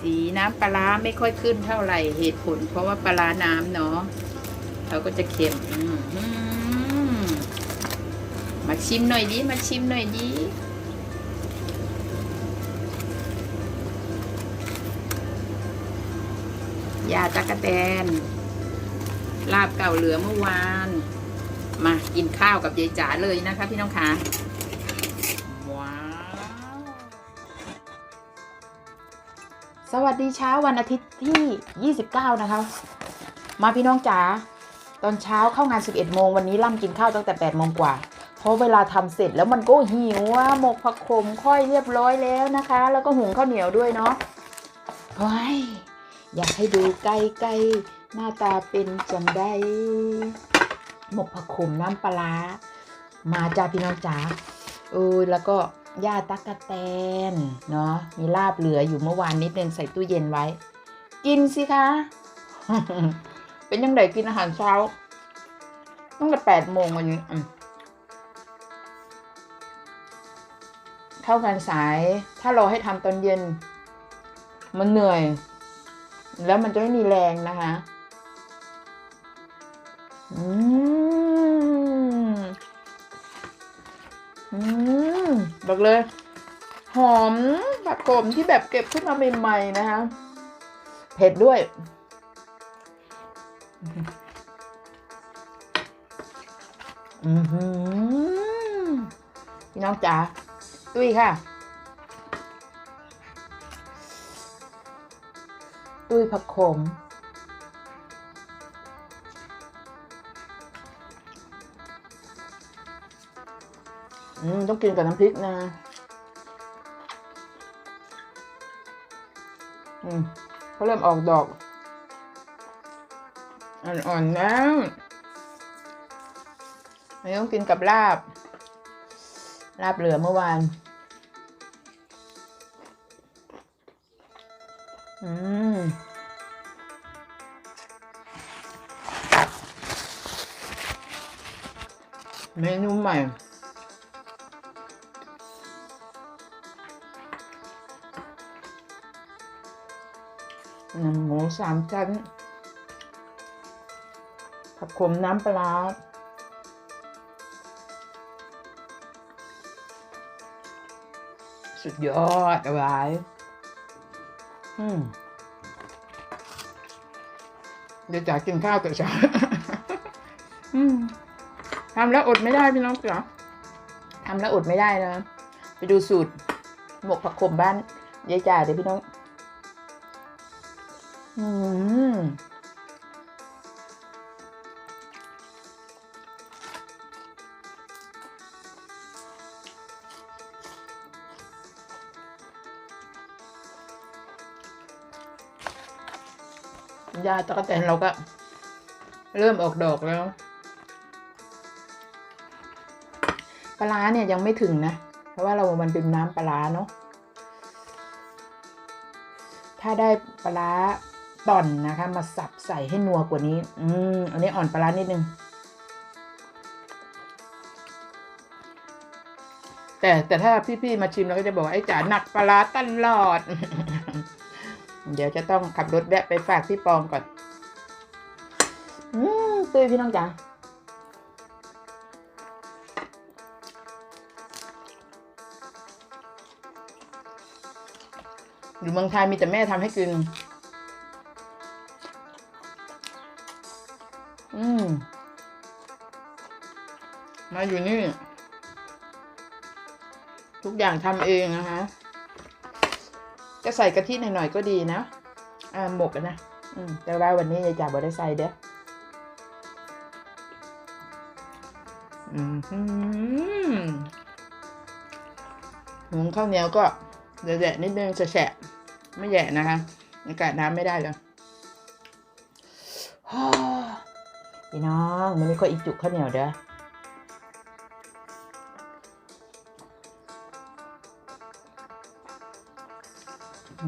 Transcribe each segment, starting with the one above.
สีน้ำปลาไม่ค่อยขึ้นเท่าไหร่เหตุผล เพราะว่าปลาน้ำเนาะเขาก็จะเค็มอืมมมาชิมหน่อยดิมาชิมหน่อยดิยาตะกะแตน ลาบเก่าเหลือเมื่อวาน มากินข้าวกับยายจ๋าเลยนะคะพี่น้องคะ สวัสดีเช้าวันอาทิตย์ที่ 29 นะคะ มาพี่น้องจ๋าตอนเช้าเข้างาน 11 โมงวันนี้ล่ำกินข้าวตั้งแต่ 8 โมงกว่า เพราะเวลาทำเสร็จแล้วมันก็หิวว่าหมกผักขมค่อยเรียบร้อยแล้วนะคะ แล้วก็หุงข้าวเหนียวด้วยเนาะเฮ้ยอยากให้ดูใกล้ๆหน้าตาเป็นจังได้หมกผักขมน้ำปลาร้ามาจ้าพี่น้องจ๋าเออแล้วก็ ย่าตักะแตนเนาะมีลาบเหลืออยู่เมื่อวานนิดนึงใส่ตู้เย็นไว้ กินสิคะ เป็นยังไงกินอาหารเช้าตั้งแต่แปดโมงวันนี้เข้างานสาย ถ้ารอให้ทำตอนเย็น มันเหนื่อย แล้วมันจะไม่มีแรงนะคะ อืม อืมบอกเลย หอมผักโขมที่แบบเก็บขึ้นมาใหม่ๆนะคะ เผ็ดด้วย อือหือพี่น้องจ๋าตุ้ยค่ะตุ้ยผักโขม อืมต้องกินกับน้ำพริกนะอืมเขาเริ่มออกดอก อ่อนๆแล้วไม่ต้องกินกับลาบ ลาบเหลือเมื่อวาน อืมเมนูใหม่ หนังหมูสามชั้น ผักขมน้ำปลาสุดยอดอาไว้อืมเดี๋ยวจ๋ากินข้าวแต่เช้าทำแล้วอดไม่ได้พี่น้องจ๋าทำแล้วอดไม่ได้นะ ไปดูสูตรหมกผักขมบ้านยายจ่าเดี๋ยวพี่น้อง อืมยาตะกะแตนเราก็ เริ่มออกดอกแล้ว ปลาร้าเนี่ยยังไม่ถึงนะ เพราะว่าเรามันเป็นน้ำปลาร้าเนาะถ้าได้ปลา ร้าต่อนนะคะ มาสับใส่ให้นัวกว่านี้ อืมอันนี้อ่อนปลาร้านิดนึง แต่แต่ถ้าพี่ๆมาชิมเราก็จะบอกว่าไอ้จ๋าหนักปลาร้าตลอด เดี๋ยวจะต้องขับรถแวะไปฝากพี่ปองก่อน อืมตุ้ยพี่น้องจ๋าอยู่เมืองไทยมีแต่แม่ทำให้กิน มาอยู่นี่ ทุกอย่างทำเองนะคะจะใส่กะทิหน่อยๆก็ดีนะ อ่าหมกนะ อืมแต่ว่าวันนี้ยายจ๋าบ่ได้ใส่เด้ออืมหุงข้าวเหนียวก็เดะนิดนึงจะแฉะไม่แย่นะคะอากาศน้ำไม่ได้เลยพี่น้องมันไม่ค่อยอีจุกข้าวเหนียวเด้อ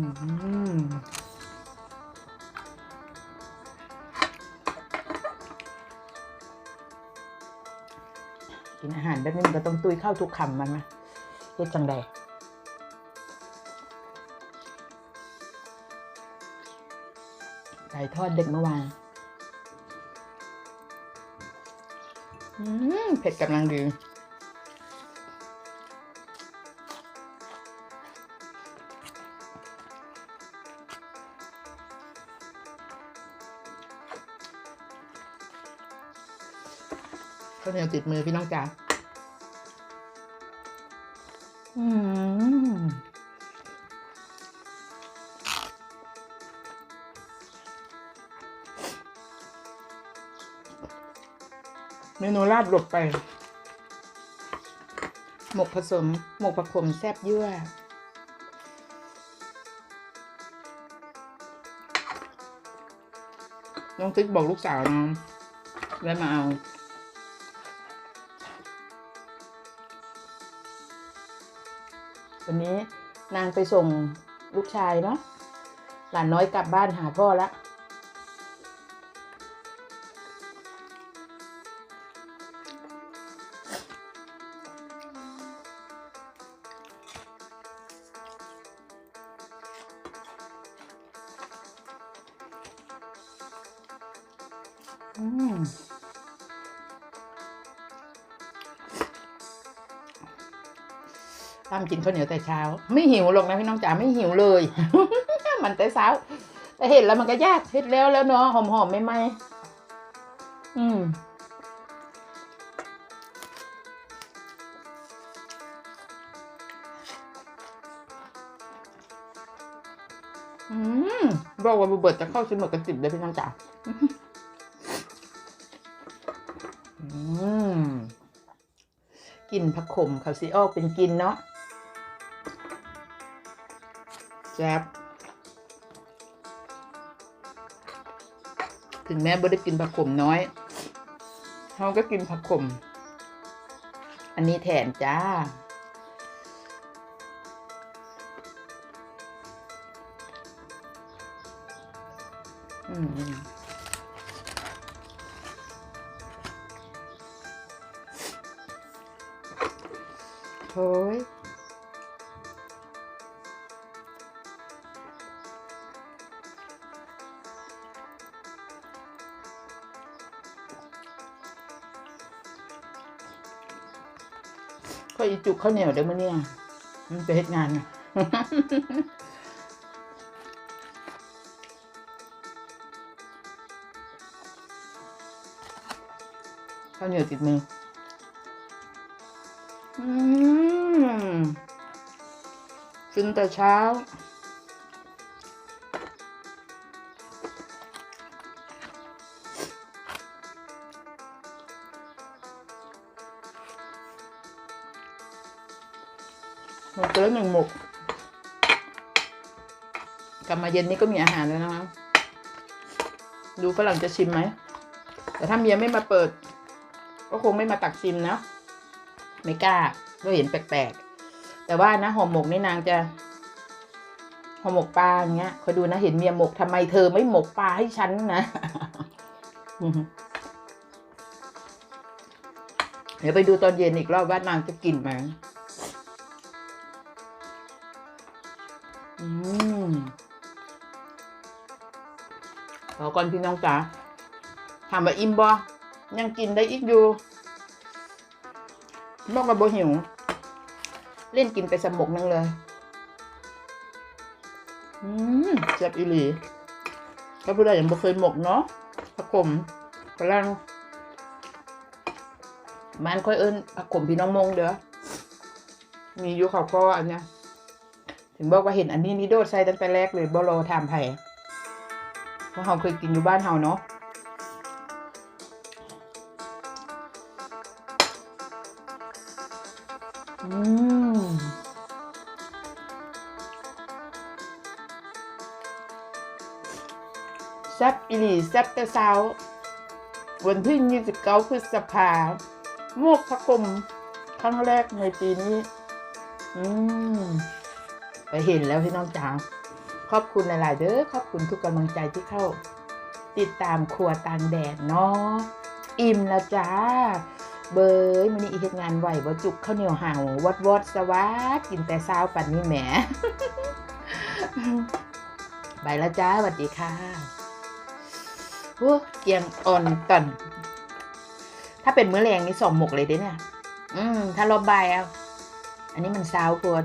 กินอาหารแบบนี้มันก็ต้องตุยเข้าทุกคำมันนะเฮ็ดจังใดไก่ทอดเด็กเมื่อวานอืมเผ็ดกำลังดี เหนียวติดมือพี่น้องจ๋าอืมเมนูลาบหลบไป หมกผสม หมกผักขมแซบยั่วน้องติ๊กบอกลูกสาวน้องแวะมาเอา วันนี้นางไปส่งลูกชายเนาะหลานน้อยกลับบ้านหาพ่อละอืม ตามกินข้าวเหนียวแต่เช้า ไม่หิวหรอกนะพี่น้องจ๋าไม่หิวเลย มันแต่เช้า แต่เห็นแล้วมันก็ยากเห็ดแล้วแล้วเนาะหอมๆไม่ไหมอืมอืมบอกว่าบูเบิร์ตจะเข้าชิมหมดกันติบเลยพี่น้องจ๋าอืมกลินผักขมเขาซีออกเป็นกลินเนาะ แซ่บถึงแม้บ่ได้กินผักขมน้อยเขาก็กินผักขม อันนี้แทนจ้า อืมโอ้ย ก็อีจุกข้าวเหนียวเดี๋ยวมื่อเนี่ยมันจะเฮ็ดงานไงข้าวเหนียวติดมืออืมกินแต่เช้า หมกไปแล้วหนึ่งหมก กลับมาเย็นนี้ก็มีอาหารแล้วนะคะ ดูฝรั่งจะชิมไหม แต่ถ้าเมียไม่มาเปิด ก็คงไม่มาตักชิมนะ ไม่กล้าก็เห็นแปลกๆ แต่ว่านะห่อหมกนี่นางจะห่อหมกปลาอย่างเงี้ยคอยดูนะเห็นเมียหมกทำไมเธอไม่หมกปลาให้ฉันนะเดี๋ยวไปดูตอนเย็นอีกรอบว่านางจะกินไหม ขอก่อนพี่น้องจ๋าถามว่าอิ่มบ่ยังกินได้อีกอยู่บอกว่าบ่หิว เล่นกินไปสมกนึงเลย อืมแซ่บอีหลีถ้าผู้ใดยังบ่เคยหมกเนาะผักขมกำลังบ้านค่อยเอิ้นผักขมพี่น้องมงเด้อมีอยู่เขาก็อันเนี้ยถึงบอกว่าเห็นอันนี้นี่โดดใส่ตั้งแต่แรกเลยบ่รอถามไผ เพราะเราเคยกินอยู่บ้านเฮาเนาะอืมแซบอีลีแซบต่เช้าวันที่ 29พฤษภาโมกพระคมครั้งแรกในปีนี้ อืม ไปเห็นแล้วพี่น้องจ๋า ขอบคุณหลาย ๆ เด้อขอบคุณทุกกำลังใจที่เข้า ติดตามครัวต่างแดดเนาะอิ่มแล้วจ้า เบยมันนี้อีเฮ็ดงานไหวบ่จุกข้าวเหนียวห่าววอดวอดสวัสดกินแต่เช้าปันนี้แหมไปแล้วจ้าสวัสดีค่ะโอ้เกียงอ่อนตันถ้าเป็นมื้อแรงนี่สองหมกเลยเด้เนี่ย อืม ถ้ารอบบ่ายเอาอันนี้มันซาวโพด